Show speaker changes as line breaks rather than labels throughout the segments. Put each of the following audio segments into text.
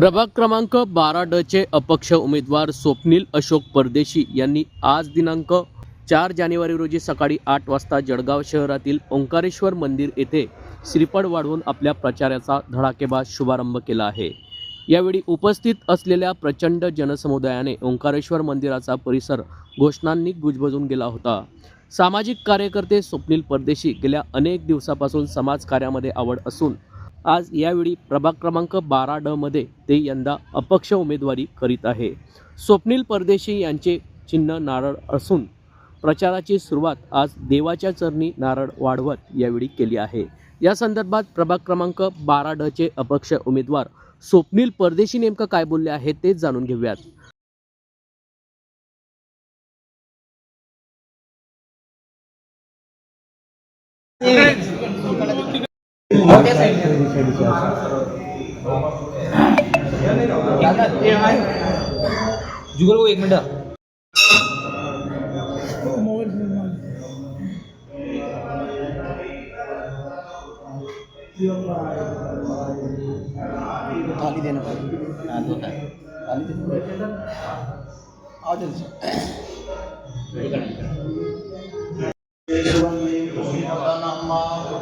प्रभाग क्रमांक बारा ड चे अपक्ष उमेदवार स्वप्नील अशोक परदेशी यांनी आज दिनांक चार जानेवारी रोजी सकाळी आठ वाजता जळगाव शहरातील ओंकारेश्वर मंदिर येथे श्रीफळ वाढवून आपल्या प्रचाराचा धडाकेबाज शुभारंभ केला आहे. यावेळी उपस्थित असलेल्या प्रचंड जनसमुदायाने ओंकारेश्वर मंदिराचा परिसर घोषणांनी गुजबजून गेला होता. सामाजिक कार्यकर्ते स्वप्नील परदेशी गेल्या अनेक दिवसापासून समाजकार्यामध्ये आवड असून आज यावेळी प्रभाग क्रमांक बारा ड मध्ये ते यंदा अपक्ष उमेदवारी करीत आहे. स्वप्नील परदेशी यांचे चिन्ह नारळ असून प्रचाराची सुरुवात आज देवाच्या चरणी नारळ वाढवत यावेळी केली आहे. या संदर्भात प्रभाग क्रमांक बारा ड चे अपक्ष उमेदवार स्वप्नील परदेशी नेमकं काय बोलले आहे तेच जाणून घेऊयात.
जुगल भाऊ एक मिनिट. थाली देना पड़ेगा हाँ दो. थाली थाली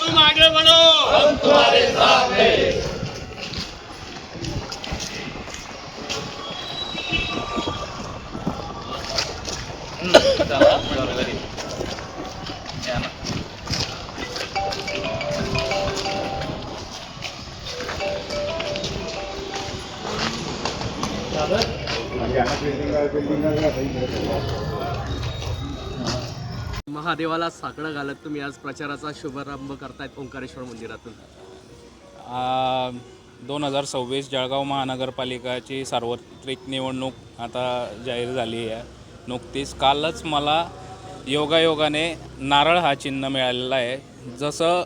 तुम आगे बढ़ो हम तुम्हारे साथ हैं
महादेवाला साकडं घालत तुम्ही आज प्रचाराचा शुभारंभ करतायत ओंकारेश्वर मंदिरातून.
दोन हजार सव्वीस जळगाव महानगरपालिकाची सार्वत्रिक निवडणूक आता जाहीर झाली आहे. नुकतीच कालच मला योगायोगाने नारळ हा चिन्ह मिळालेला आहे. जसं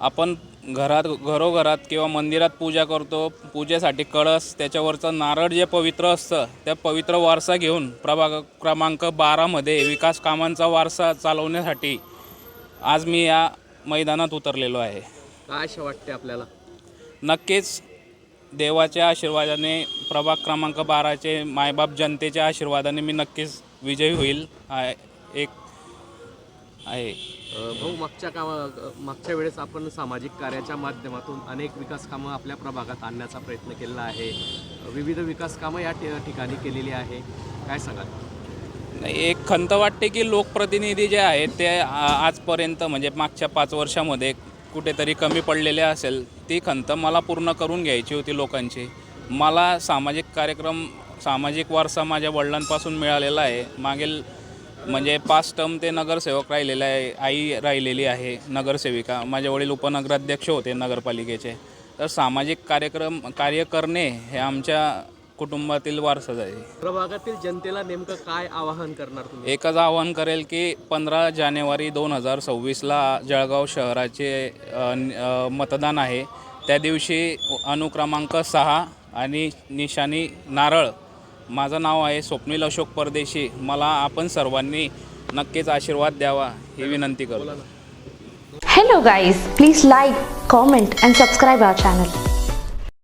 आपण घरात घरोघरात किंवा मंदिरात पूजा करतो पूजेसाठी कळस त्याच्यावरचं नारळ जे पवित्र असतं त्या पवित्र वारसा घेऊन प्रभाग क्रमांक बारामध्ये विकास कामांचा वारसा चालवण्यासाठी आज मी या मैदानात उतरलेलो आहे.
काय असे वाटते आपल्याला?
नक्कीच देवाच्या आशीर्वादाने प्रभाग क्रमांक बाराचे मायबाप जनतेच्या आशीर्वादाने मी नक्कीच विजयी होईल. एक आहे.
भाऊ मागच्या कामा मागच्या वेळेस आपण सामाजिक कार्याच्या माध्यमातून अनेक विकास कामं आपल्या प्रभागात आणण्याचा प्रयत्न केलेला आहे. विविध विकास कामं या ठिकाणी केलेली आहे. काय सांगाल?
नाही, एक खंत वाटते की लोकप्रतिनिधी जे आहेत ते आ- आजपर्यंत म्हणजे मागच्या पाच वर्षामध्ये कुठेतरी कमी पडलेले असेल ती खंत मला पूर्ण करून घ्यायची होती लोकांची. मला सामाजिक कार्यक्रम सामाजिक वारसा माझ्या वडिलांपासून मिळालेला आहे. मागील म्हणजे पाच टर्म ते नगरसेवक राहिलेले आहे आई राहिलेली आहे नगरसेविका. माझे वडील उपनगराध्यक्ष होते नगरपालिकेचे. तर सामाजिक कार्यक्रम कार्य करणे हे आमच्या कुटुंबातील वारसाच आहे.
प्रभागातील जनतेला नेमकं काय आवाहन करणार तुम्ही?
एकच आवाहन करेल की पंधरा जानेवारी दोन हजार सव्वीसला जळगाव शहराचे अ, न- अ, मतदान आहे. त्या दिवशी अनुक्रमांक सहा आणि निशाणी नारळ माझं नाव आहे स्वप्नील अशोक परदेशी. मला आपण सर्वांनी नक्कीच आशीर्वाद द्यावा ही विनंती करू.
Hello guys please like comment and subscribe our channel